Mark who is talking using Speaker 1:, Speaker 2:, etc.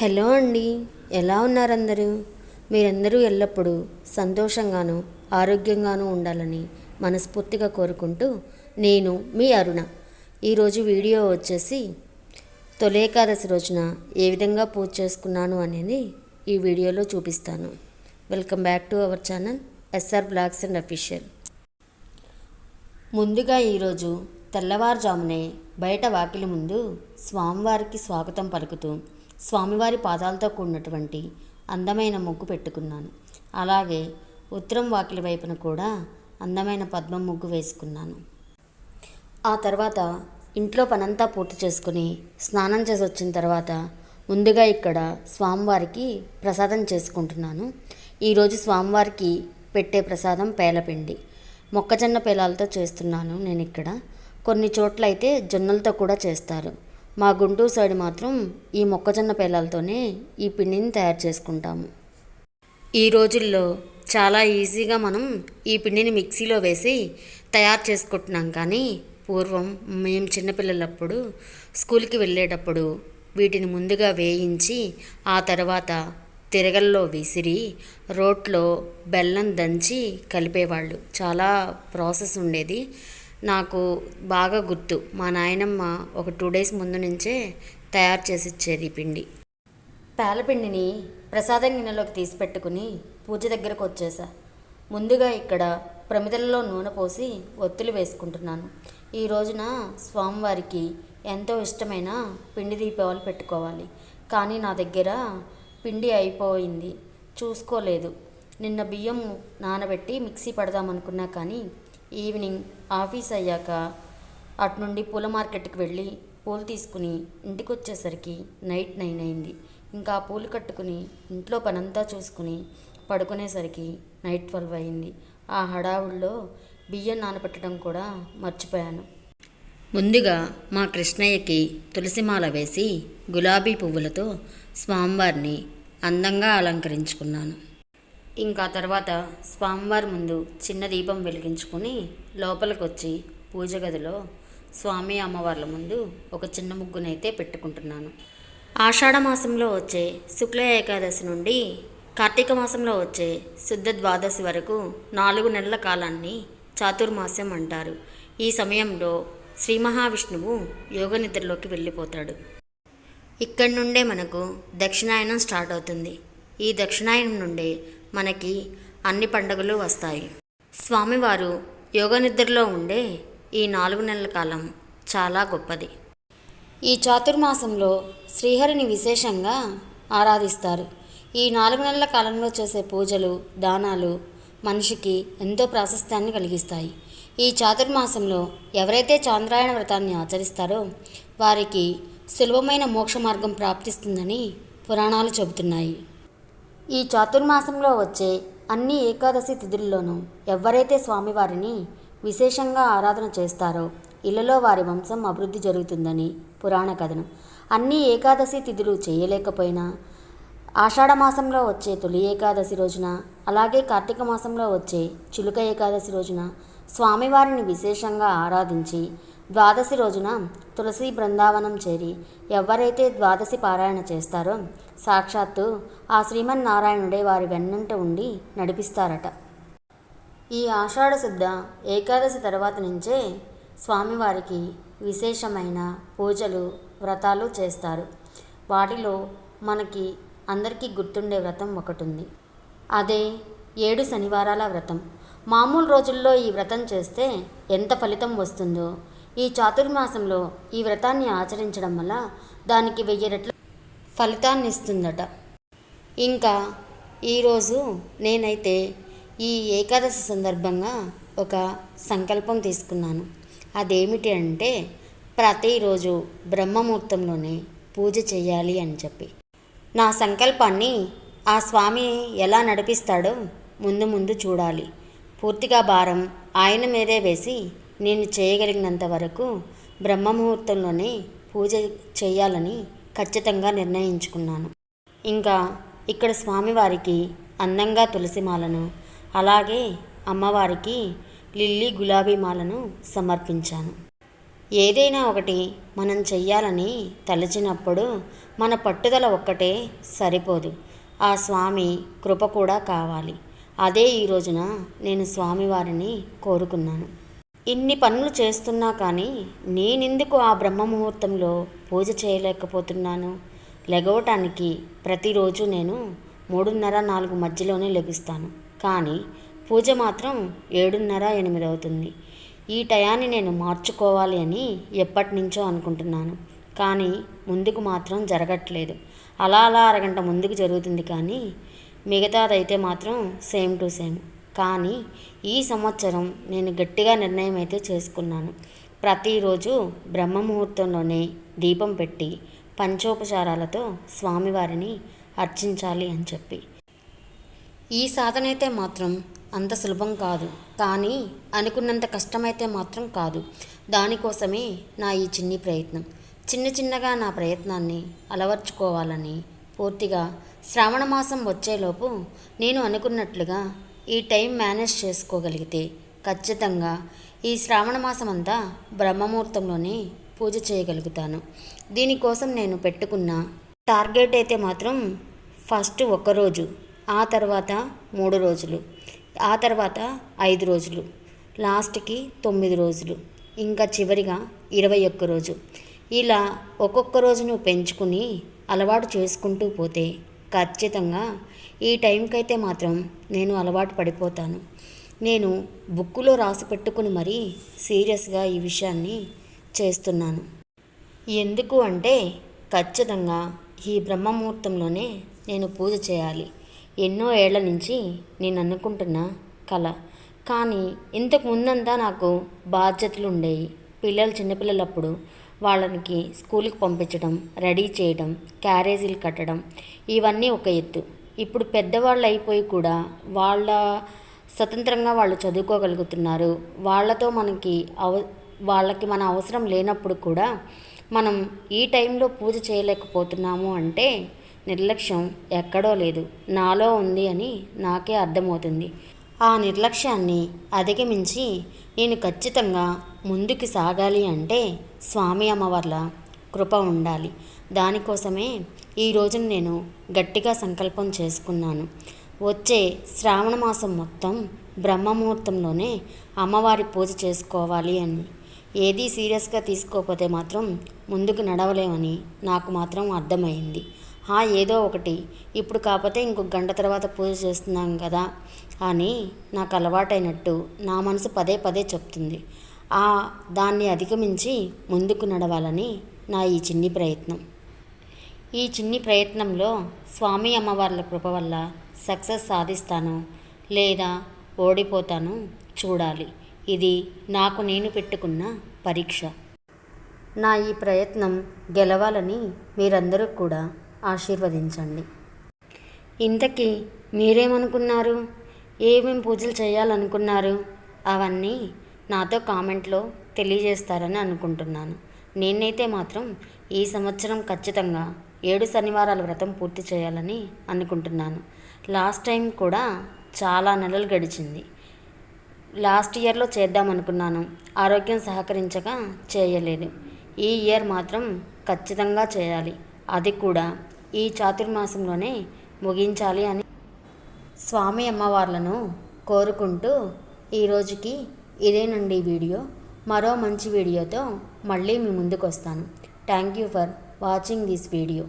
Speaker 1: Hello అండి. ఎలా ఉన్నారందరూ? మీరందరూ ఎల్లప్పుడూ సంతోషంగాను ఆరోగ్యంగాను ఉండాలని మనస్ఫూర్తిగా కోరుకుంటూ నేను మీ అరుణ. ఈరోజు వీడియో వచ్చేసి తొలి ఏకాదశి రోజున ఏ విధంగా పూజ చేసుకున్నాను అనేది ఈ వీడియోలో చూపిస్తాను. Welcome back to our channel SR blogs and official. ముందుగా ఈరోజు తెల్లవారుజామునే బయట వాకిలి ముందు స్వామివారికి స్వాగతం పలుకుతూ స్వామివారి పాదాలతో కూడినటువంటి అందమైన ముగ్గు పెట్టుకున్నాను. అలాగే ఉత్తరం వాకిలి వైపున కూడా అందమైన పద్మం ముగ్గు వేసుకున్నాను. ఆ తర్వాత ఇంట్లో పనంతా పూర్తి చేసుకుని స్నానం చేసి వచ్చిన తర్వాత ముందుగా ఇక్కడ స్వామివారికి ప్రసాదం చేసుకుంటున్నాను. ఈరోజు స్వామివారికి పెట్టే ప్రసాదం పేలపిండి. మొక్కజొన్న పేలాలతో చేస్తున్నాను నేను ఇక్కడ కొన్ని చోట్ల అయితే జొన్నలతో కూడా చేస్తారు. మా గుంటూరు సైడ్ మాత్రం ఈ మొక్కజొన్న పేలాలతోనే ఈ పిండిని తయారు చేసుకుంటాము. ఈ రోజుల్లో చాలా ఈజీగా మనం ఈ పిండిని మిక్సీలో వేసి తయారు చేసుకుంటున్నాం కానీ పూర్వం మేము చిన్నపిల్లలప్పుడు స్కూల్కి వెళ్ళేటప్పుడు వీటిని ముందుగా వేయించి ఆ తర్వాత తిరగల్లో విసిరి రోట్లో బెల్లం దంచి కలిపేవాళ్ళు. చాలా ప్రాసెస్ ఉండేది. నాకు బాగా గుర్తు. మా నాయనమ్మ ఒక టూ డేస్ ముందు నుంచే తయారు చేసి ఇచ్చేది ఈ పిండి. పేలపిండిని ప్రసాదం గిన్నెలోకి తీసి పెట్టుకుని పూజ దగ్గరకు వచ్చేసా. ముందుగా ఇక్కడ ప్రమిదలలో నూనె పోసి ఒత్తులు వేసుకుంటున్నాను. ఈ రోజున స్వామివారికి ఎంతో ఇష్టమైన పిండి దీపావళి పెట్టుకోవాలి. కానీ నా దగ్గర పిండి అయిపోయింది. చూసుకోలేదు. నిన్న బియ్యం నానబెట్టి మిక్సీ పడదామనుకున్నా కానీ ఈవినింగ్ ఆఫీస్ అయ్యాక అటు నుండి పూల మార్కెట్కి వెళ్ళి పూలు తీసుకుని ఇంటికి వచ్చేసరికి నైట్ నైన్ అయింది. ఇంకా ఆ పూలు కట్టుకుని ఇంట్లో పనంతా చూసుకుని పడుకునేసరికి నైట్ ట్వెల్వ్ అయింది. ఆ హడావుల్లో బియ్యం నానబెట్టడం కూడా మర్చిపోయాను. ముందుగా మా కృష్ణయ్యకి తులసిమాల వేసి గులాబీ పువ్వులతో స్వామివారిని అందంగా అలంకరించుకున్నాను. ఇంకా తర్వాత స్వామివారి ముందు చిన్న దీపం వెలిగించుకుని లోపలికి వచ్చి పూజ గదిలో స్వామి అమ్మవార్ల ముందు ఒక చిన్న ముగ్గునైతే పెట్టుకుంటున్నాను. ఆషాఢ మాసంలో వచ్చే శుక్ల ఏకాదశి నుండి కార్తీక మాసంలో వచ్చే శుద్ధ ద్వాదశి వరకు నాలుగు నెలల కాలాన్ని చాతుర్మాస్యం అంటారు. ఈ సమయంలో శ్రీ మహావిష్ణువు యోగ నిద్రలోకి వెళ్ళిపోతాడు. ఇక్కడి నుండే మనకు దక్షిణాయనం స్టార్ట్ అవుతుంది. ఈ దక్షిణాయనం నుండే మనకి అన్ని పండుగలు వస్తాయి. స్వామివారు యోగ నిద్రలో ఉండే ఈ నాలుగు నెలల కాలం చాలా గొప్పది. ఈ చాతుర్మాసంలో శ్రీహరిని విశేషంగా ఆరాధిస్తారు. ఈ నాలుగు నెలల కాలంలో చేసే పూజలు దానాలు మనిషికి ఎంతో ప్రాశస్త్యాన్ని కలిగిస్తాయి. ఈ చాతుర్మాసంలో ఎవరైతే చాంద్రాయణ వ్రతాన్ని ఆచరిస్తారో వారికి సులభమైన మోక్ష మార్గం ప్రాప్తిస్తుందని పురాణాలు చెబుతున్నాయి. ఈ చాతుర్మాసంలో వచ్చే అన్ని ఏకాదశి తిథుల్లోనూ ఎవరైతే స్వామివారిని విశేషంగా ఆరాధన చేస్తారో ఇళ్ళలో వారి వంశం అభివృద్ధి జరుగుతుందని పురాణ కథనం. అన్ని ఏకాదశి తిథులు చేయలేకపోయినా ఆషాఢమాసంలో వచ్చే తొలి ఏకాదశి రోజున అలాగే కార్తీక మాసంలో వచ్చే చిలుక ఏకాదశి రోజున స్వామివారిని విశేషంగా ఆరాధించి ద్వాదశి రోజున తులసి బృందావనం చేరి ఎవరైతే ద్వాదశి పారాయణ చేస్తారో సాక్షాత్తు ఆ శ్రీమన్నారాయణుడే వారి వెన్నంట ఉండి నడిపిస్తారట. ఈ ఆషాఢ శుద్ధ ఏకాదశి తర్వాత నుంచే స్వామివారికి విశేషమైన పూజలు వ్రతాలు చేస్తారు. వాటిలో మనకి అందరికీ గుర్తుండే వ్రతం ఒకటి ఉంది అదే ఏడు శనివారాల వ్రతం. మామూలు రోజుల్లో ఈ వ్రతం చేస్తే ఎంత ఫలితం వస్తుందో ఈ చాతుర్మాసంలో ఈ వ్రతాన్ని ఆచరించడం వల్ల దానికి వెయ్యి రెట్ల ఫలితాన్ని ఇస్తుందట ఇంకా ఈరోజు నేనైతే ఈ ఏకాదశి సందర్భంగా ఒక సంకల్పం తీసుకున్నాను. అదేమిటి అంటే ప్రతిరోజు బ్రహ్మముహూర్తంలోనే పూజ చేయాలి అని చెప్పి. నా సంకల్పాన్ని ఆ స్వామి ఎలా నడిపిస్తాడో ముందు ముందు చూడాలి. పూర్తిగా భారం ఆయన మీదే వేసి నేను చేయగలిగినంత వరకు బ్రహ్మముహూర్తంలోనే పూజ చేయాలని ఖచ్చితంగా నిర్ణయించుకున్నాను. ఇంకా ఇక్కడ స్వామివారికి అందంగా తులసిమాలను అలాగే అమ్మవారికి లిల్లీ గులాబీ మాలను సమర్పించాను. ఏదైనా ఒకటి మనం చెయ్యాలని తలచినప్పుడు మన పట్టుదల ఒక్కటే సరిపోదు. ఆ స్వామి కృప కూడా కావాలి. అదే ఈ రోజున నేను స్వామివారిని కోరుకున్నాను. ఇన్ని పనులు చేస్తున్నా కానీ నేనెందుకు ఆ బ్రహ్మ ముహూర్తంలో పూజ చేయలేకపోతున్నాను? లెగవటానికి ప్రతిరోజు నేను మూడున్నర నాలుగు మధ్యలోనే లెగుస్తాను. కానీ పూజ మాత్రం ఏడున్నర ఎనిమిది అవుతుంది. ఈ టయాన్ని నేను మార్చుకోవాలి అని ఎప్పటి నుంచో అనుకుంటున్నాను. కానీ ముందుకు మాత్రం జరగట్లేదు. అలా అలా అరగంట ముందుకు జరుగుతుంది కానీ మిగతాదైతే మాత్రం సేమ్ టు సేమ్. కానీ ఈ సంవత్సరం నేను గట్టిగా నిర్ణయం అయితే చేసుకున్నాను. ప్రతిరోజు బ్రహ్మ ముహూర్తంలోనే దీపం పెట్టి పంచోపచారాలతో స్వామివారిని అర్చించాలి అని చెప్పి. ఈ సాధన అయితే మాత్రం అంత సులభం కాదు. కానీ అనుకున్నంత కష్టమైతే మాత్రం కాదు. దానికోసమే నా ఈ చిన్ని ప్రయత్నం. చిన్న చిన్నగా నా ప్రయత్నాన్ని అలవర్చుకోవాలని పూర్తిగా శ్రావణ మాసం వచ్చేలోపు నేను అనుకున్నట్లుగా ఈ టైం మేనేజ్ చేసుకోగలిగితే ఖచ్చితంగా ఈ శ్రావణ మాసం అంతా బ్రహ్మముహూర్తంలోనే పూజ చేయగలుగుతాను. దీనికోసం నేను పెట్టుకున్న టార్గెట్ అయితే మాత్రం ఫస్ట్ ఒక్కరోజు ఆ తర్వాత మూడు రోజులు ఆ తర్వాత ఐదు రోజులు లాస్ట్కి తొమ్మిది రోజులు ఇంకా చివరిగా ఇరవై ఒక్క రోజు. ఇలా ఒక్కొక్క రోజును పెంచుకుని అలవాటు చేసుకుంటూ పోతే ఖచ్చితంగా. ఈ టైంకి అయితే మాత్రం నేను అలవాటు పడిపోతాను. నేను బుక్కులో రాసి పెట్టుకుని మరీ సీరియస్గా ఈ విషయాన్ని చేస్తున్నాను. ఎందుకు అంటే ఖచ్చితంగా ఈ బ్రహ్మముహూర్తంలోనే నేను పూజ చేయాలి. ఎన్నో ఏళ్ళ నుంచి నేను అనుకుంటున్న కళ కానీ ఇంతకు ముందంతా నాకు బాధ్యతలు ఉండేవి పిల్లలు చిన్నపిల్లలప్పుడు వాళ్ళకి స్కూల్కి పంపించడం రెడీ చేయడం క్యారేజీలు కట్టడం ఇవన్నీ ఒక ఎత్తు. ఇప్పుడు పెద్దవాళ్ళు అయిపోయి కూడా వాళ్ళ స్వతంత్రంగా వాళ్ళు చదువుకోగలుగుతున్నారు. వాళ్ళతో మనకి అవ వాళ్ళకి మన అవసరం లేనప్పుడు కూడా మనం ఈ టైంలో పూజ చేయలేకపోతున్నాము అంటే నిర్లక్ష్యం ఎక్కడో లేదు. నాలో ఉంది అని నాకే అర్థమవుతుంది. ఆ నిర్లక్ష్యాన్ని అధిగమించి నేను ఖచ్చితంగా ముందుకు సాగాలి అంటే స్వామి అమ్మవార్ల కృప ఉండాలి. దానికోసమే ఈ రోజున నేను గట్టిగా సంకల్పం చేసుకున్నాను. వచ్చే శ్రావణ మాసం మొత్తం బ్రహ్మముహూర్తంలోనే అమ్మవారి పూజ చేసుకోవాలి అని. ఏదీ సీరియస్గా తీసుకోకపోతే మాత్రం ముందుకు నడవలేమని నాకు మాత్రం అర్థమైంది. ఏదో ఒకటి. ఇప్పుడు కాకపోతే ఇంకొక గంట తర్వాత పూజ చేస్తున్నాం కదా అని నాకు అలవాటైనట్టు నా మనసు పదే పదే చెప్తుంది. ఆ దాన్ని అధిగమించి ముందుకు నడవాలని నా ఈ చిన్ని ప్రయత్నం. ఈ చిన్ని ప్రయత్నంలో స్వామి అమ్మవార్ల కృప వల్ల సక్సెస్ సాధిస్తాను లేదా ఓడిపోతాను చూడాలి. ఇది నాకు నేను పెట్టుకున్న పరీక్ష. నా ఈ ప్రయత్నం గెలవాలని మీరందరూ కూడా ఆశీర్వదించండి. ఇంతకీ మీరేమనుకున్నారు? ఏమేమి పూజలు చేయాలనుకున్నారు? అవన్నీ నాతో కామెంట్లో తెలియజేస్తారని అనుకుంటున్నాను. నేనైతే మాత్రం ఈ సంవత్సరం ఖచ్చితంగా ఏడు శనివారాల వ్రతం పూర్తి చేయాలని అనుకుంటున్నాను. లాస్ట్ టైం కూడా చాలా నెలలు గడిచింది. లాస్ట్ ఇయర్లో చేద్దామనుకున్నాను. ఆరోగ్యం సహకరించక చేయలేదు. ఈ ఇయర్ మాత్రం ఖచ్చితంగా చేయాలి. అది కూడా ఈ చాతుర్మాసంలోనే ముగించాలి అని స్వామి అమ్మవార్లను కోరుకుంటూ ఈరోజుకి ఇదేనండి వీడియో. మరో మంచి వీడియోతో మళ్ళీ మీ ముందుకు వస్తాను thank you for watching this video.